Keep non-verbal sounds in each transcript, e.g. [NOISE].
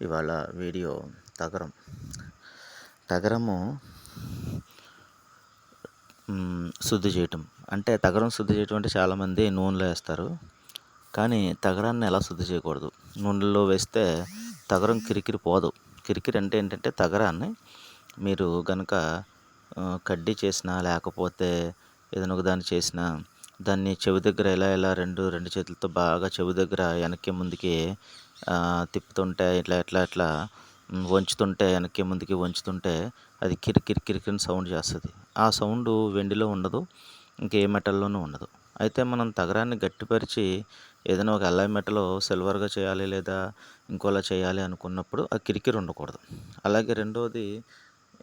ఇవాళ వీడియో తగరం. తగరము శుద్ధి చేయటం. అంటే తగరం శుద్ధి చేయటం అంటే చాలామంది నూనెలో వేస్తారు. కానీ తగరాన్ని ఎలా శుద్ధి చేయకూడదు? నూనెలో వేస్తే తగరం కిరికిరి పోదు. కిరికిరి అంటే ఏంటంటే తగరాన్ని మీరు కనుక కడ్డీ చేసినా లేకపోతే ఏదైనా ఒక దాన్ని చేసినా దాన్ని చెవి దగ్గర ఎలా ఎలా రెండు రెండు చేతులతో బాగా చెవి దగ్గర వెనక్కి ముందుకి తిప్పుతుంటే ఇట్లా ఇట్లా ఇట్లా వంచుతుంటే వెనక్కి ముందుకి వంచుతుంటే అది కిరికిరి కిరికిరి సౌండ్ చేస్తుంది. ఆ సౌండ్ వెండిలో ఉండదు ఇంకే మెటల్లోనూ ఉండదు. అయితే మనం తగరాన్ని గట్టిపరిచి ఏదైనా ఒక అల్లాయ్ మెటలో సిల్వర్గా చేయాలి లేదా ఇంకోలా చేయాలి అనుకున్నప్పుడు ఆ కిరికిరి ఉండకూడదు. అలాగే రెండవది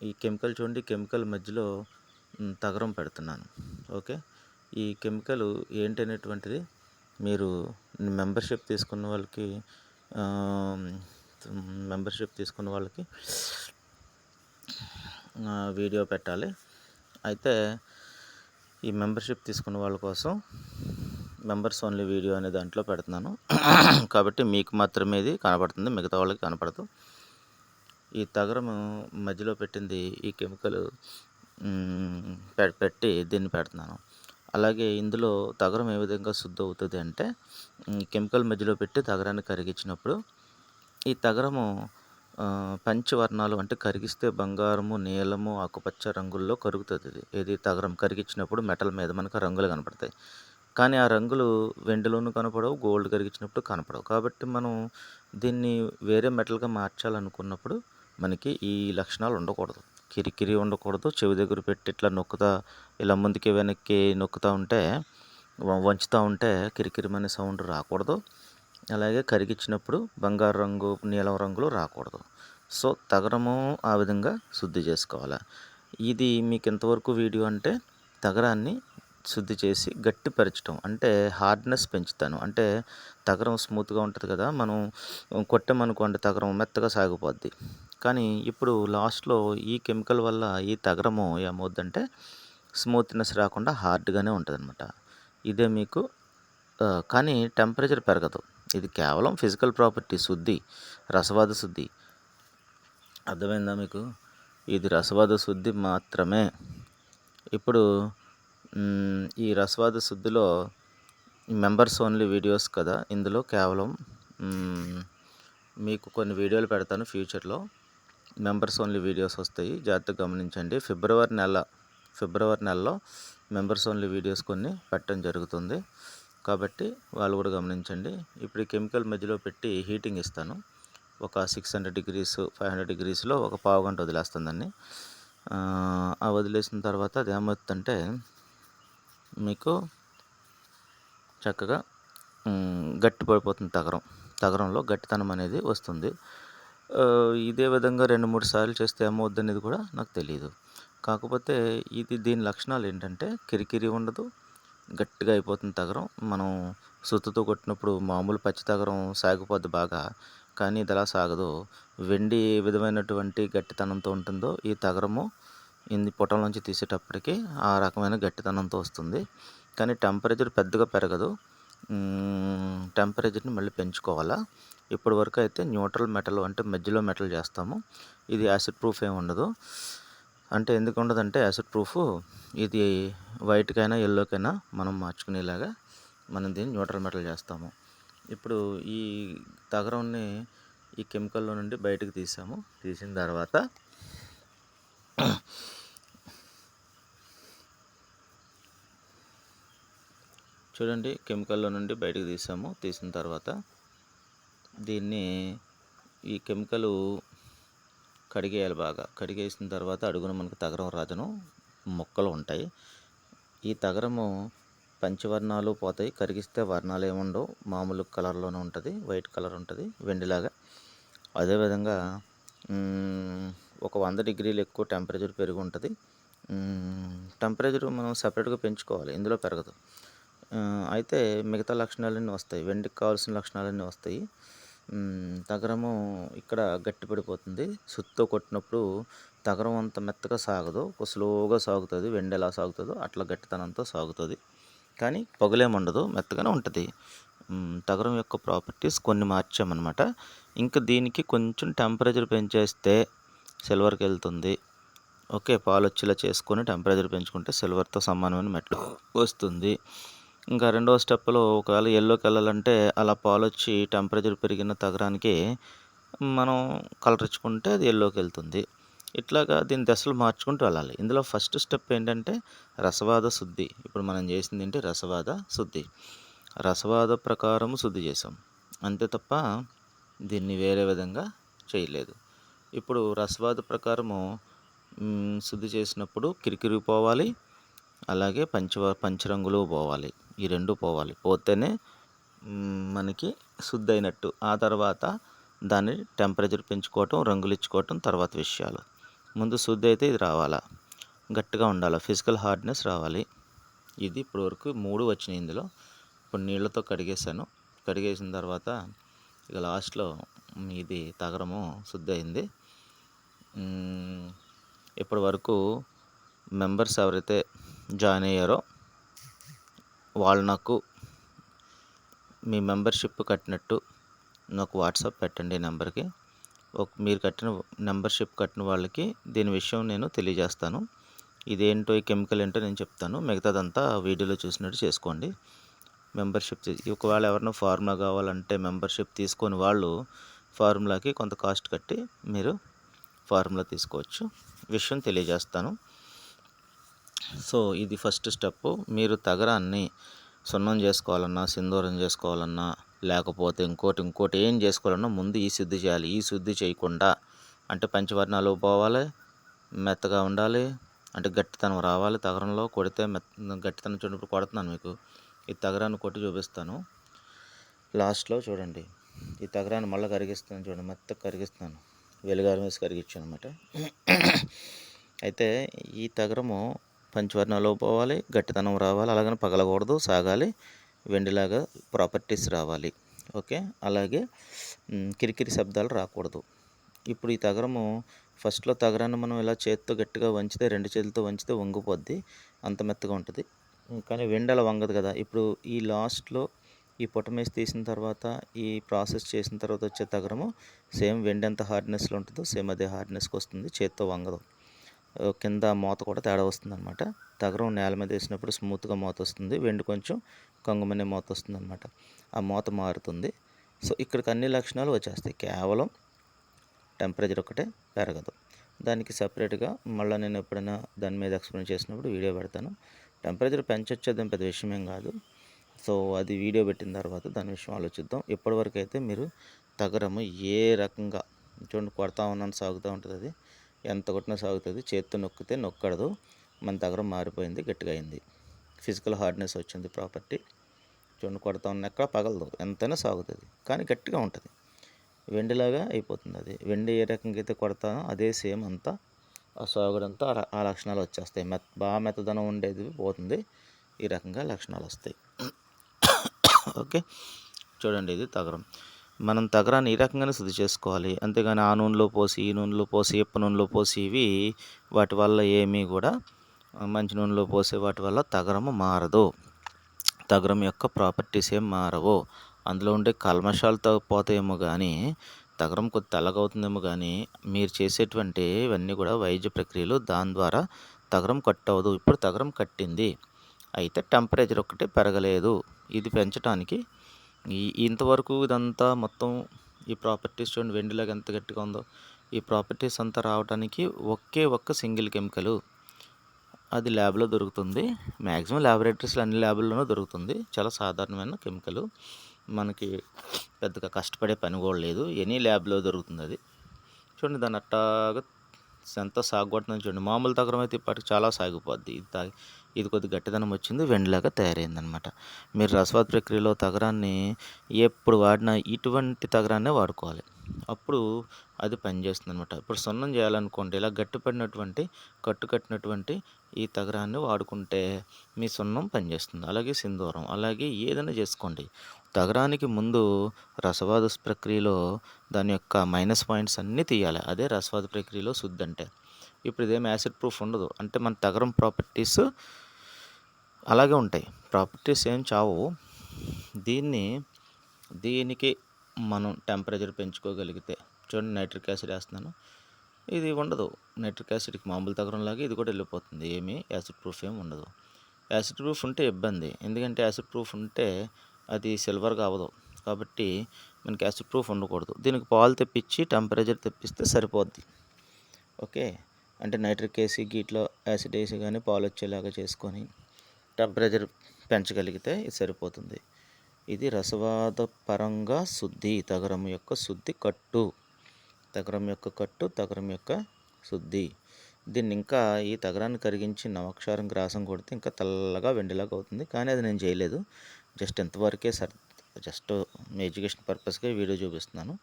ఈ కెమికల్ చూడండి కెమికల్ మధ్యలో తగరం పెడుతున్నాను. ఓకే? ఈ కెమికల్ ఏంటనేటువంటిది మీరు మెంబర్షిప్ తీసుకున్న వాళ్ళకి మెంబర్షిప్ తీసుకున్న వాళ్ళకి వీడియో పెట్టాలి. అయితే ఈ మెంబర్షిప్ తీసుకున్న వాళ్ళ కోసం మెంబర్స్ ఓన్లీ వీడియో అనే దాంట్లో పెడుతున్నాను. కాబట్టి మీకు మాత్రమే ఇది కనపడుతుంది మిగతా వాళ్ళకి కనపడదు. ఈ తగరం మధ్యలో పెట్టింది ఈ కెమికల్ పె- పెట్టి దీన్ని పెడుతున్నాను. అలాగే ఇందులో తగరం ఏ విధంగా శుద్ధి అవుతుంది అంటే కెమికల్ మధ్యలో పెట్టి తగరాన్ని కరిగించినప్పుడు ఈ తగరము పంచవర్ణాలు అంటే కరిగిస్తే బంగారము నీలము ఆకుపచ్చ రంగుల్లో కరుగుతుంది. ఇది ఏది తగరం కరిగించినప్పుడు మెటల్ మీద మనకు రంగులు కనపడతాయి. కానీ ఆ రంగులు వెండిలోనూ కనపడవు గోల్డ్ కరిగించినప్పుడు కనపడవు. కాబట్టి మనం దీన్ని వేరే మెటల్గా మార్చాలనుకున్నప్పుడు మనకి ఈ లక్షణాలు ఉండకూడదు. కిరికిరి ఉండకూడదు. చెవి దగ్గర పెట్టి ఇట్లా నొక్కుతా ఇలా ముందుకి వెనక్కి నొక్కుతూ ఉంటే వంచుతూ ఉంటే కిరికిరిమనే సౌండ్ రాకూడదు. అలాగే కరిగించినప్పుడు బంగారు రంగు నీలం రంగులు రాకూడదు. సో తగరము ఆ విధంగా శుద్ధి చేసుకోవాలి. ఇది మీకు ఎంతవరకు వీడియో అంటే తగరాన్ని శుద్ధి చేసి గట్టిపరచడం అంటే హార్డ్నెస్ పెంచుతాను. అంటే తగరం స్మూత్గా ఉంటుంది కదా మనం కొట్టామనుకోండి తగరం మెత్తగా సాగిపోద్ది. కానీ ఇప్పుడు లాస్ట్లో ఈ కెమికల్ వల్ల ఈ తగరము ఏమవుద్దంటే స్మూత్నెస్ రాకుండా హార్డ్గానే ఉంటుంది అనమాట ఇదే మీకు కానీ టెంపరేచర్ పెరగదు. ఇది కేవలం ఫిజికల్ ప్రాపర్టీ శుద్ధి రసవాద శుద్ధి. అర్థమైందా మీకు? ఇది రసవాద శుద్ధి మాత్రమే. ఇప్పుడు ఈ రసవాద శుద్ధిలో మెంబర్స్ ఓన్లీ వీడియోస్ కదా. ఇందులో కేవలం మీకు కొన్ని వీడియోలు పెడతాను ఫ్యూచర్లో. మెంబర్స్ ఓన్లీ వీడియోస్ వస్తాయి. జాగ్రత్తగా గమనించండి. ఫిబ్రవరి నెల ఫిబ్రవరి నెలలో మెంబర్స్ ఓన్లీ వీడియోస్ కొన్ని పెట్టడం జరుగుతుంది. కాబట్టి వాళ్ళు కూడా గమనించండి. ఇప్పుడు ఈ కెమికల్ మధ్యలో పెట్టి హీటింగ్ ఇస్తాను. ఒక six hundred degrees five hundred డిగ్రీస్లో ఒక పావు గంట వదిలేస్తుందని ఆ, వదిలేసిన తర్వాత అది ఏమవుతుందంటే మీకు చక్కగా గట్టి పడిపోతుంది తగరం. తగరంలో గట్టితనం అనేది వస్తుంది. ఇదే విధంగా రెండు మూడు సార్లు చేస్తే ఏమవుద్ది అనేది కూడా నాకు తెలియదు కాకపోతే ఇది దీని లక్షణాలు ఏంటంటే కిరికిరి ఉండదు గట్టిగా అయిపోతుంది తగరం. మనం సుత్తుతో కొట్టినప్పుడు మామూలు పచ్చి తగరం సాగిపోద్ది బాగా కానీ ఇది అలా సాగదు. వెండి ఏ విధమైనటువంటి గట్టితనంతో ఉంటుందో ఈ తగరము ఇది పొటం నుంచి తీసేటప్పటికి ఆ రకమైన గట్టితనంతో వస్తుంది. కానీ టెంపరేచర్ పెద్దగా పెరగదు. టెంపరేచర్ని మళ్ళీ పెంచుకోవాలా? ఇప్పటి వరకు అయితే న్యూట్రల్ మెటల్ అంటే మధ్యలో మెటల్ చేస్తాము. ఇది యాసిడ్ ప్రూఫ్ ఏమి ఉండదు. అంటే ఎందుకు ఉండదంటే యాసిడ్ ప్రూఫ్ ఇది వైట్కైనా ఎల్లోకైనా మనం మార్చుకునేలాగా మనం దీన్ని న్యూట్రల్ మెటల్ చేస్తాము. ఇప్పుడు ఈ తగరంని ఈ కెమికల్లో నుండి బయటకు తీసాము. తీసిన తర్వాత చూడండి కెమికల్లో నుండి బయటకు తీసాము. తీసిన తర్వాత దీన్ని ఈ కెమికల్ కడిగేయాలి బాగా. కడిగేసిన తర్వాత అడుగున మనకు తగరం రాజను మొక్కలు ఉంటాయి. ఈ తగరము పంచవర్ణాలు పోతాయి. కరిగిస్తే వర్ణాలు ఏముండవు. మామూలు కలర్లోనే ఉంటుంది. వైట్ కలర్ ఉంటుంది. వెండిలాగా. అదేవిధంగా ఒక వంద డిగ్రీలు ఎక్కువ టెంపరేచర్ పెరిగి ఉంటుంది. టెంపరేచర్ మనం సపరేట్గా పెంచుకోవాలి. ఇందులో పెరగదు. అయితే మిగతా లక్షణాలన్నీ వస్తాయి. వెండికి కావాల్సిన లక్షణాలన్నీ వస్తాయి. తగరము ఇక్కడ గట్టిపడిపోతుంది. సుత్తో కొట్టినప్పుడు తగరం అంత మెత్తగా సాగదు. ఒక స్లోగా సాగుతుంది. వెండి ఎలా సాగుతుందో అట్లా గట్టితనంతో సాగుతుంది. కానీ పొగలేముండదు మెత్తగానే ఉంటుంది. తగరం యొక్క ప్రాపర్టీస్ కొన్ని మార్చామన్నమాట. ఇంకా దీనికి కొంచెం టెంపరేచర్ పెంచేస్తే సిల్వర్కి వెళ్తుంది. ఓకే పాలు వచ్చేలా చేసుకొని టెంపరేచర్ పెంచుకుంటే సిల్వర్తో సమానమైన మెట్లు వస్తుంది. ఇంకా రెండవ స్టెప్లో ఒకవేళ ఎల్లోకి వెళ్ళాలంటే అలా పాలు వచ్చి టెంపరేచర్ పెరిగిన తగరానికి మనం కలర్ ఇచ్చుకుంటే అది ఎల్లోకి వెళ్తుంది. ఇట్లాగా దీని దశలు మార్చుకుంటూ వెళ్ళాలి. ఇందులో ఫస్ట్ స్టెప్ ఏంటంటే రసవాద శుద్ధి. ఇప్పుడు మనం చేసింది ఏంటి? రసవాద శుద్ధి. రసవాద ప్రకారం శుద్ధి చేసాం అంతే తప్ప దీన్ని వేరే విధంగా చేయలేదు. ఇప్పుడు రసవాద ప్రకారము శుద్ధి చేసినప్పుడు కిరికిరి పోవాలి అలాగే పంచ పంచరంగులు పోవాలి. ఈ రెండు పోవాలి. పోతేనే మనకి శుద్ధి అయినట్టు ఆ తర్వాత దాన్ని టెంపరేచర్ పెంచుకోవటం రంగులు ఇచ్చుకోవటం తర్వాత విషయాలు. ముందు శుద్ధి అయితే ఇది రావాలా? గట్టిగా ఉండాలి? ఫిజికల్ హార్డ్నెస్ రావాలి. ఇది ఇప్పటివరకు మూడు వచ్చినాయి ఇందులో. ఇప్పుడు నీళ్ళతో కడిగేసాను కడిగేసిన తర్వాత ఇక లాస్ట్లో ఇది తగరము శుద్ధి అయింది ఇప్పటి వరకు మెంబర్స్ ఎవరైతే జాయిన్ అయ్యారో వాళ్ళు నాకు మీ మెంబర్షిప్ కట్టినట్టు నాకు వాట్సాప్ పెట్టండి ఈ నెంబర్కి. ఒక మీరు కట్టిన మెంబర్షిప్ కట్టిన వాళ్ళకి దీని విషయం నేను తెలియజేస్తాను. ఇదేంటో ఈ కెమికల్ ఏంటో నేను చెప్తాను. మిగతాదంతా వీడియోలో చూసినట్టు చేసుకోండి. మెంబర్షిప్ ఒకవేళ ఎవరైనా ఫార్ములా కావాలంటే మెంబర్షిప్ తీసుకొని వాళ్ళు ఫార్ములాకి కొంత కాస్ట్ కట్టి మీరు ఫార్ములా తీసుకోవచ్చు. విషయం తెలియజేస్తాను. సో ఇది ఫస్ట్ స్టెప్ మీరు తగరాన్ని సున్నం చేసుకోవాలన్నా సింధూరం చేసుకోవాలన్నా లేకపోతే ఇంకోటి ఇంకోటి ఏం చేసుకోవాలన్నా ముందు ఈ శుద్ధి చేయాలి. ఈ శుద్ధి చేయకుండా అంటే పంచవర్ణాలు పోవాలి మెత్తగా ఉండాలి అంటే గట్టితనం రావాలి తగరంలో. కొడితే మెత్త గట్టితనం చూడప్పుడు కొడుతున్నాను మీకు. ఈ తగరాన్ని కొట్టి చూపిస్తాను. లాస్ట్లో చూడండి. ఈ తగరాన్ని మళ్ళీ కరిగిస్తాను చూడండి. మెత్తగా కరిగిస్తాను వెలుగారం వేసి కరిగించాను అనమాట అయితే ఈ తగరము పంచవర్ణాలు పోవాలి గట్టితనం రావాలి అలాగని పగలకూడదు సాగాలి వెండిలాగా ప్రాపర్టీస్ రావాలి. ఓకే? అలాగే కిరికిరి శబ్దాలు రాకూడదు. ఇప్పుడు ఈ తగరము ఫస్ట్లో తగరాన్ని మనం ఇలా చేతితో గట్టిగా వంచితే రెండు చేతులతో వంచితే వంగిపోద్ది అంత మెత్తగా ఉంటుంది. కానీ వెండల వంగదు కదా. ఇప్పుడు ఈ లాస్ట్లో ఈ పొటమేసి తీసిన తర్వాత ఈ ప్రాసెస్ చేసిన తర్వాత వచ్చే తగరము సేమ్ వెండెంత హార్డ్నెస్లో ఉంటుందో సేమ్ అదే హార్డ్నెస్కి వస్తుంది చేత్తో వంగదు. కింద మూత కూడా తేడా వస్తుంది అనమాట తగరం నేల మీద వేసినప్పుడు స్మూత్గా మూత వస్తుంది. వెండి కొంచెం కంగుమనే మూత వస్తుంది అనమాట ఆ మూత మారుతుంది. సో ఇక్కడికి అన్ని లక్షణాలు వచ్చేస్తాయి. కేవలం టెంపరేచర్ ఒకటే పెరగదు. దానికి సపరేట్గా మళ్ళీ నేను ఎప్పుడైనా దాని మీద ఎక్స్ప్లెయిన్ చేసినప్పుడు వీడియో పెడతాను. టెంపరేచర్ పెంచొచ్చు అదేం పెద్ద విషయమేం కాదు. సో అది వీడియో పెట్టిన తర్వాత దాని విషయం ఆలోచిద్దాం. ఇప్పటివరకు అయితే మీరు తగరము ఏ రకంగా చూడండి కొడతా ఉన్నాను సాగుతూ ఉంటుంది అది. ఎంత కొట్టినా సాగుతుంది. చేత్తో నొక్కితే నొక్కడదు. మన తగరం మారిపోయింది గట్టిగా అయింది. ఫిజికల్ హార్డ్నెస్ వచ్చింది ప్రాపర్టీ చూడండి కొడతా ఉన్న ఎక్కడ పగలదు. ఎంతైనా సాగుతుంది. కానీ గట్టిగా ఉంటుంది. వెండిలాగా అయిపోతుంది అది. వెండి ఏ రకంగా అయితే కొడతానో అదే సేమ్ అంతా ఆ సాగుడంతా ఆ ఆ లక్షణాలు వచ్చేస్తాయి. మెత్త బాగా మెత్తదనం ఉండేది పోతుంది. ఈ రకంగా లక్షణాలు వస్తాయి. [COUGHS] ఓకే. చూడండి ఇది తగరం. మనం తగరాన్ని ఈ రకంగానే శుద్ధి చేసుకోవాలి. అంతేగాని ఆ నూనెలో పోసి ఈ నూనెలో పోసి ఎప్ప నూనెలో పోసి ఇవి వాటి వల్ల ఏమీ కూడా మంచి నూనెలో పోసే వాటి వల్ల తగరము మారదు. తగరం యొక్క ప్రాపర్టీస్ ఏం మారవు. అందులో ఉండే కల్మషాలతో పోతాయేమో కానీ తగరం కొద్ది తెల్లగవుతుందేమో కానీ మీరు చేసేటువంటి ఇవన్నీ కూడా వైద్య ప్రక్రియలు దాని ద్వారా తగరం కట్ అవ్వదు ఇప్పుడు తగరం కట్టింది. అయితే టెంపరేచర్ ఒక్కటే పెరగలేదు. ఇది పెంచడానికి ఈ ఇంతవరకు ఇదంతా మొత్తం ఈ ప్రాపర్టీస్ చూడండి వెండిలాగా ఎంత గట్టిగా ఉందో. ఈ ప్రాపర్టీస్ అంతా రావడానికి ఒకే ఒక్క సింగిల్ కెమికల్. అది ల్యాబ్లో దొరుకుతుంది. మ్యాక్సిమం ల్యాబొరేటరీస్లో అన్ని ల్యాబుల్లోనూ దొరుకుతుంది. చాలా సాధారణమైన కెమికల్. మనకి పెద్దగా కష్టపడే పని కూడా లేదు. ఎనీ ల్యాబ్లో దొరుకుతుంది అది. చూడండి దాన్ని అట్టాగా ఎంత సాగుపడుతుందని చూడండి. మామూలు తగరం అయితే ఇప్పటికి చాలా సాగిపోద్ది. ఇది తాగి ఇది కొద్ది గట్టిదనం వచ్చింది వెండిలాగా తయారైందనమాట. మీరు రసవాద ప్రక్రియలో తగరాన్ని ఎప్పుడు వాడినా ఇటువంటి తగరాన్నే వాడుకోవాలి. అప్పుడు అది పనిచేస్తుంది అనమాట ఇప్పుడు సున్నం చేయాలనుకోండి ఇలా గట్టిపడినటువంటి కట్టు కట్టినటువంటి ఈ తగరాన్ని వాడుకుంటే మీ సున్నం పనిచేస్తుంది. అలాగే సింధూరం అలాగే ఏదైనా చేసుకోండి. తగరానికి ముందు రసవాద ప్రక్రియలో దాని యొక్క మైనస్ పాయింట్స్ అన్నీ తీయాలి. అదే రసవాద ప్రక్రియలో శుద్ధి అంటే. ఇప్పుడు ఇదేం యాసిడ్ ప్రూఫ్ ఉండదు. అంటే మన తగరం ప్రాపర్టీస్ అలాగే ఉంటాయి. ప్రాపర్టీస్ ఏం చావు. దీన్ని దీనికి మనం టెంపరేచర్ పెంచుకోగలిగితే చూడండి నైట్రిక్ యాసిడ్ వేస్తున్నాను. ఇది ఉండదు. నైట్రిక్ యాసిడ్కి మామూలు తగ్గడంలాగా ఇది కూడా వెళ్ళిపోతుంది. ఏమీ యాసిడ్ ప్రూఫ్ ఏమి ఉండదు. యాసిడ్ ప్రూఫ్ ఉంటే ఇబ్బంది. ఎందుకంటే యాసిడ్ ప్రూఫ్ ఉంటే అది సిల్వర్గా అవ్వదు కాబట్టి మనకి యాసిడ్ ప్రూఫ్ ఉండకూడదు. దీనికి పాలు తెప్పించి టెంపరేచర్ తెప్పిస్తే సరిపోద్ది. ఓకే? అంటే నైట్రిక్ వేసి గీట్లో యాసిడ్ వేసి కానీ పాలు వచ్చేలాగా చేసుకొని టెంపరేచర్ పెంచగలిగితే ఇది సరిపోతుంది. ఇది రసవాద పరంగా శుద్ధి తగరం యొక్క శుద్ధి కట్టు. తగరం యొక్క కట్టు తగరం యొక్క శుద్ధి. దీన్ని ఇంకా ఈ తగరాన్ని కరిగించి నవక్షారం గ్రాసం కొడితే ఇంకా తెల్లగా వెండిలాగా అవుతుంది. కానీ అది నేను చేయలేదు. జస్ట్ ఎంతవరకే సర్ జస్ట్ ఎడ్యుకేషన్ పర్పస్గా వీడియో చూపిస్తున్నాను.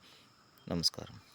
నమస్కారం.